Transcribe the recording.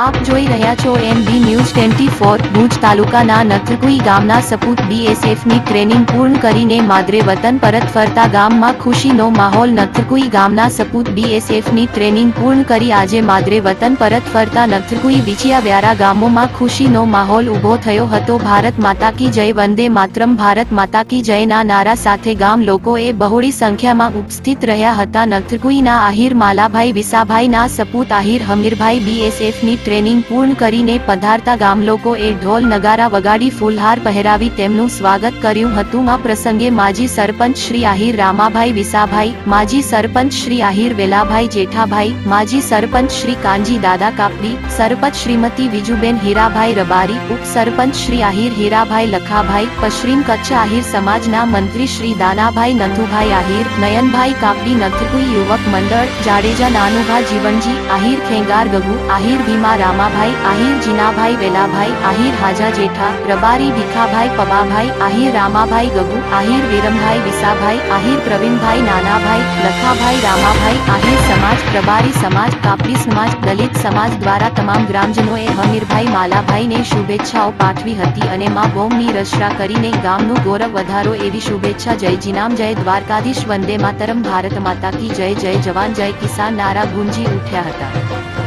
આપ જોઈ રહ્યા છો NB news twenty four, Bhuj તાલુકાના નથકુઈ ગામના સપૂત બીએસએફની ટ્રેનિંગ પૂર્ણ કરીને માદરે વતન પરત ફરતા ગામમાં ખુશીનો માહોલ નથકુઈ ગામના સપૂત બીએસએફની ટ્રેનિંગ પૂર્ણ કરી આજે માદરે વતન પરત ફરતા નથકુઈ વિછિયા વ્યારા ગામોમાં ખુશીનો માહોલ ઊભો થયો હતો. ભારત માતા કી જય, વંદે માતરમ, ભારત માતા કી જયના નારા સાથે ગામ લોકોએ બહોળી સંખ્યામાં ઉપસ્થિત રહ્યા હતા. નથકુઈના આહિર માલાભાઈ, વિસાભાઈના સપૂત આહિર હમીરભાઈ બીએસએફની ટ્રેનિંગ પૂર્ણ કરીને પધારતા ગામલોકોએ ઢોલ નગારા વગાડી ફૂલહાર પહેરાવી તેમનું સ્વાગત કર્યું હતું. આ પ્રસંગે માજી સરપંચ શ્રી આહિર, રામાભાઈ વિસાભાઈ, માજી સરપંચ શ્રી આહિર, વેલાભાઈ જેઠાભાઈ, માજી સરપંચ શ્રી કાનજી દાદા કાપડી, સરપંચ શ્રીમતી વિજુબેન હીરાભાઈ રબારી ઉપસરપંચ શ્રી આહિર, હીરાભાઈ લખાભાઈ, પશ્ચિમ કચ્છ આહિર સમાજના મંત્રી શ્રી દાનાભાઈ નથુભાઈ આહિર, નયનભાઈ કાપડી, નથુકુઈ યુવક મંડળ, જાડેજા નાનુભા જીવનજી, આહિર ખેંગાર ગગુ, આહિર ભીમા રામાભાઈ, આહિર જીનાભાઈ, વેલાભાઈ, આહિર હાજા જેઠા, રબારી, ભીખાભાઈ, પબાભાઈ, આહિર રામાભાઈ ગગુ, આહિર વિરમભાઈ, વિસાભાઈ, આહિર પ્રવીણભાઈ, નાનાભાઈ, લખાભાઈ, રામાભાઈ, આહિર સમાજ પ્રબારી સમાજ, કાપરી સમાજ, દલિત સમાજ દ્વારા તમામ ગ્રામજનોએ હમીરભાઈ માલાભાઈને શુભેચ્છાઓ પાઠવી હતી અને માં બોમની રચના કરીને ગામનું ગૌરવ વધારો એવી શુભેચ્છા જય જીનામ, જય દ્વારકાધીશ, વંદે માતરમ, ભારત માતા કી જય જય જવાન, જય કિસાન, નારા ગુંજી ઉઠ્યા હતા.